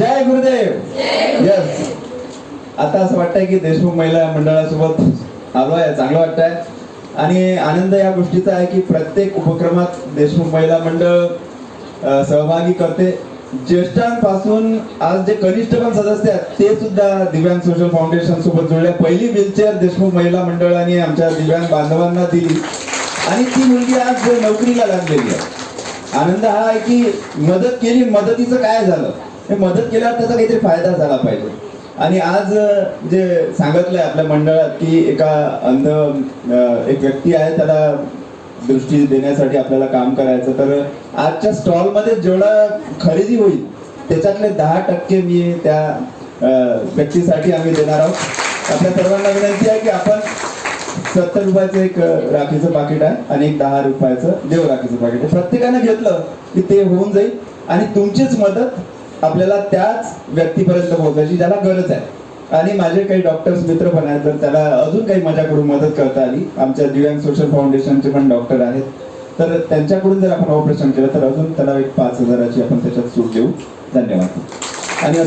जय Gurudev. Yes आता असं वाटतंय की देशमुख महिला मंडळासोबत आलो आहे चांगलं वाटतंय. आणि आनंद या गोष्टीचा आहे की प्रत्येक उपक्रमात देशमुख महिला मंडळ सहभागी करते. ज्येष्ठांपासून आज जे कनिष्ठ पण सदस्य आहेत ते सुद्धा दिव्यांग सोशल फाउंडेशन सोबत जुळले. पहिली व्हीलचेअर देशमुख महिला मंडळाने आमच्या दिव्यांग बांधवांना दिली. आणि ती मुलगी आज नोकरीला लागलेली आहे. आनंद हा आहे की मदत केली मदतीचं काय झालं? हे मदत केल्यावर त्याचा काहीतरी फायदा झाला पाहिजे. आणि आज जे सांगितलंय आपल्या मंडळात की एका अंध एक व्यक्ती आहे त्याला दृष्टी देण्यासाठी आपल्याला काम करायचं. तर आजच्या स्टॉलमध्ये जेवढा जेवढं खरेदी होईल त्याच्यातले दहा टक्के मी त्या व्यक्तीसाठी आम्ही देणार आहोत. आपल्या सर्वांना विनंती आहे की आपण सत्तर रुपयाचं एक राखीचं पाकिट आहे आणि एक दहा रुपयाचं देव राखीचं पाकिट आहे. प्रत्येकानं घेतलं की ते होऊन जाईल. आणि तुमचीच मदत आपल्याला त्याच व्यक्तीपर्यंत पोहोचायची ज्याला गरज आहे. आणि माझे काही डॉक्टर्स मित्र पण आहेत तर त्याला अजून काही माझ्याकडून मदत करता आली. आमच्या दिव्यांग सोशल फाउंडेशनचे पण डॉक्टर आहेत. तर त्यांच्याकडून जर आपण ऑपरेशन केलं तर अजून त्याला एक पाच हजाराची आपण त्याच्यात सूट देऊ. धन्यवाद. आणि